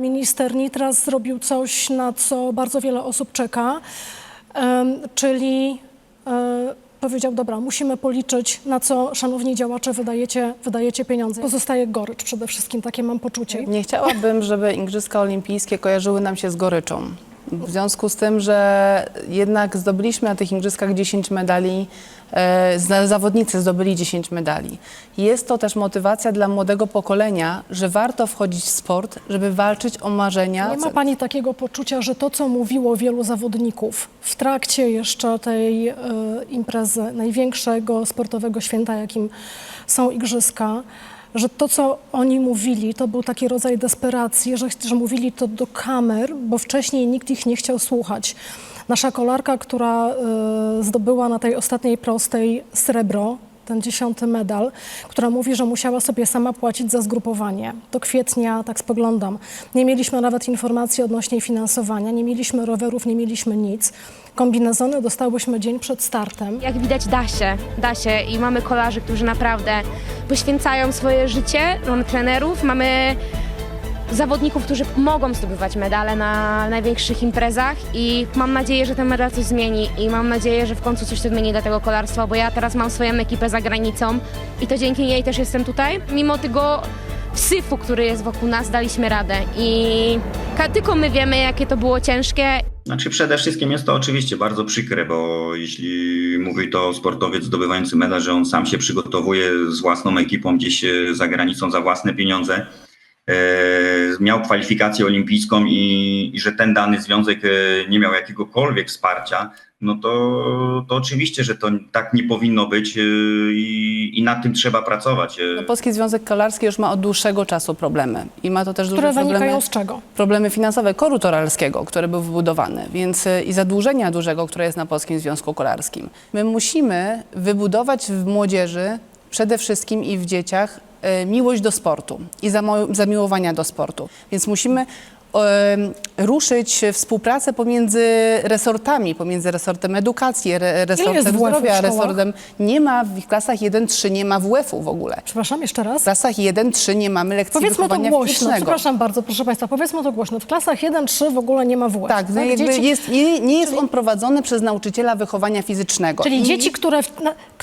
Minister Nitras zrobił coś, na co bardzo wiele osób czeka, czyli e, powiedział, dobra, musimy policzyć, na co, szanowni działacze, wydajecie, wydajecie pieniądze. Pozostaje gorycz przede wszystkim, takie mam poczucie. Nie chciałabym, żeby Igrzyska Olimpijskie kojarzyły nam się z goryczą. W związku z tym, że jednak zdobyliśmy na tych Igrzyskach 10 medali, e, za- zawodnicy zdobyli 10 medali. Jest to też motywacja dla młodego pokolenia, że warto wchodzić w sport, żeby walczyć o marzenia. Nie ma pani takiego poczucia, że to, co mówiło wielu zawodników w trakcie jeszcze tej e, imprezy, największego sportowego święta, jakim są Igrzyska, że to, co oni mówili, to był taki rodzaj desperacji, że, że mówili to do kamer, bo wcześniej nikt ich nie chciał słuchać. Nasza kolarka, która e, zdobyła na tej ostatniej prostej srebro, ten dziesiąty medal, która mówi, że musiała sobie sama płacić za zgrupowanie. Do kwietnia, tak spoglądam. Nie mieliśmy nawet informacji odnośnie finansowania, nie mieliśmy rowerów, nie mieliśmy nic. Kombinezony dostałyśmy dzień przed startem. Jak widać da się, da się i mamy kolarzy, którzy naprawdę poświęcają swoje życie, mamy trenerów, mamy zawodników, którzy mogą zdobywać medale na największych imprezach i mam nadzieję, że ten medal coś zmieni i mam nadzieję, że w końcu coś się zmieni dla tego kolarstwa, bo ja teraz mam swoją ekipę za granicą i to dzięki niej też jestem tutaj. Mimo tego syfu, który jest wokół nas, daliśmy radę i tylko my wiemy, jakie to było ciężkie Znaczy przede wszystkim jest to oczywiście bardzo przykre, bo jeśli mówi to sportowiec zdobywający medal, że on sam się przygotowuje z własną ekipą gdzieś e, za granicą za własne pieniądze, miał kwalifikację olimpijską i, i że ten dany związek e, nie miał jakiegokolwiek wsparcia, no to, to oczywiście, że to tak nie powinno być e, i, i nad tym trzeba pracować. e. No, Polski Związek Kolarski już ma od dłuższego czasu problemy i ma to też duże Które problemy. wynikają z czego? problemy finansowe koru toralskiego, który był wybudowany, więc i zadłużenia dużego, które jest na Polskim Związku Kolarskim. My musimy wybudować w młodzieży, przede wszystkim i w dzieciach, miłość do sportu i zamiłowania do sportu. Więc musimy em, ruszyć współpracę pomiędzy resortami, pomiędzy resortem edukacji, re, resortem zdrowia, resortem... Nie ma w klasach 1-3 nie ma WF-u w ogóle. Przepraszam, jeszcze raz. W klasach 1-3 nie mamy lekcji Powiedzmy to głośno, fizycznego. przepraszam bardzo, proszę Państwa, powiedzmy to głośno. W klasach 1-3 w ogóle nie ma WF. Tak, no jakby Dzieci- jest, nie, nie jest on prowadzony przez nauczyciela wychowania fizycznego. Czyli I dzieci, które w,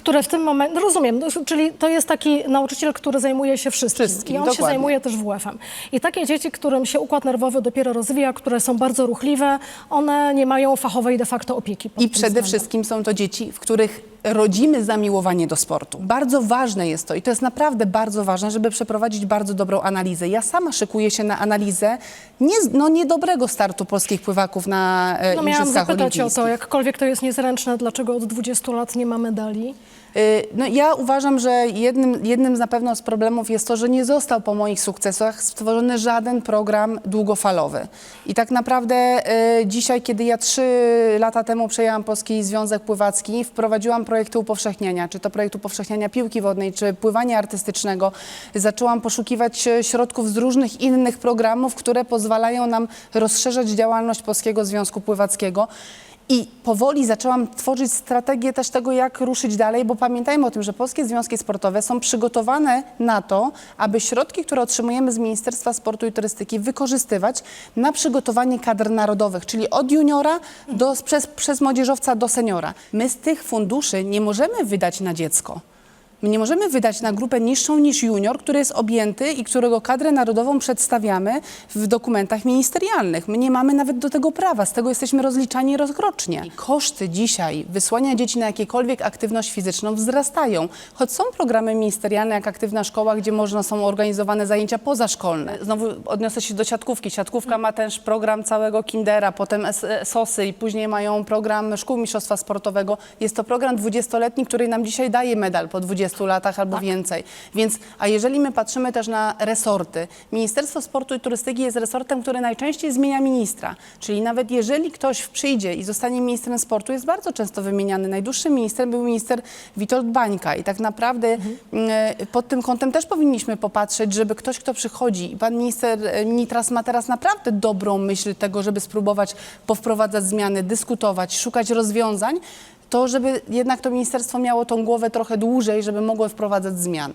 które w tym momencie, no rozumiem, no, czyli to jest taki nauczyciel, który zajmuje się wszystkim, Wszystkim, i on się dokładnie. zajmuje też WF-em. I takie dzieci, którym się układ nerwowy dopiero rozwija, które są bardzo ruchliwe, one nie mają fachowej de facto opieki. I przede względem. wszystkim są to dzieci, w których rodzimy zamiłowanie do sportu. Bardzo ważne jest to i to jest naprawdę bardzo ważne, żeby przeprowadzić bardzo dobrą analizę. Ja sama szykuję się na analizę nie, no, niedobrego startu polskich pływaków na e, No miałam Igrzyskach zapytać o to, Olimpijskich. jakkolwiek to jest niezręczne, dlaczego od 20 lat nie ma medali? Y, No, ja uważam, że jednym, jednym z na pewno z problemów jest to, że nie został po moich sukcesach stworzony żaden program długofalowy. I tak naprawdę y, dzisiaj, kiedy ja trzy lata temu przejęłam Polski Związek Pływacki, wprowadziłam projekty upowszechniania, czy to projekt upowszechniania piłki wodnej, czy pływania artystycznego, zaczęłam poszukiwać e, środków z różnych innych programów, które pozwalają nam rozszerzać działalność Polskiego Związku Pływackiego. I powoli zaczęłam tworzyć strategię też tego, jak ruszyć dalej, bo pamiętajmy o tym, że polskie związki sportowe są przygotowane na to, aby środki, które otrzymujemy z Ministerstwa Sportu i Turystyki wykorzystywać na przygotowanie kadr narodowych, czyli od juniora do, przez, przez młodzieżowca do seniora. My z tych funduszy nie możemy wydać na dziecko. My nie możemy wydać na grupę niższą niż junior, który jest objęty i którego kadrę narodową przedstawiamy w dokumentach ministerialnych. My nie mamy nawet do tego prawa, z tego jesteśmy rozliczani rozrocznie. I koszty dzisiaj wysłania dzieci na jakiekolwiek aktywność fizyczną wzrastają, choć są programy ministerialne jak Aktywna Szkoła, gdzie można są organizowane zajęcia pozaszkolne. Znowu odniosę się do siatkówki. Siatkówka ma też program całego Kindera, potem SOSy i później mają program Szkół Mistrzostwa Sportowego. Jest to program 20-letni, który nam dzisiaj daje medal po 20 latach albo więcej. Więc, a jeżeli my patrzymy też na resorty, Ministerstwo Sportu i Turystyki jest resortem, który najczęściej zmienia ministra. Czyli nawet jeżeli ktoś przyjdzie i zostanie ministrem sportu, jest bardzo często wymieniany. Najdłuższym ministrem był minister Witold Bańka i tak naprawdę mm, e, pod tym kątem też powinniśmy popatrzeć, żeby ktoś, kto przychodzi i pan minister e, Nitras ma teraz naprawdę dobrą myśl tego, żeby spróbować powprowadzać zmiany, dyskutować, szukać rozwiązań, to żeby jednak to ministerstwo miało tą głowę trochę dłużej, żeby mogło wprowadzać zmiany.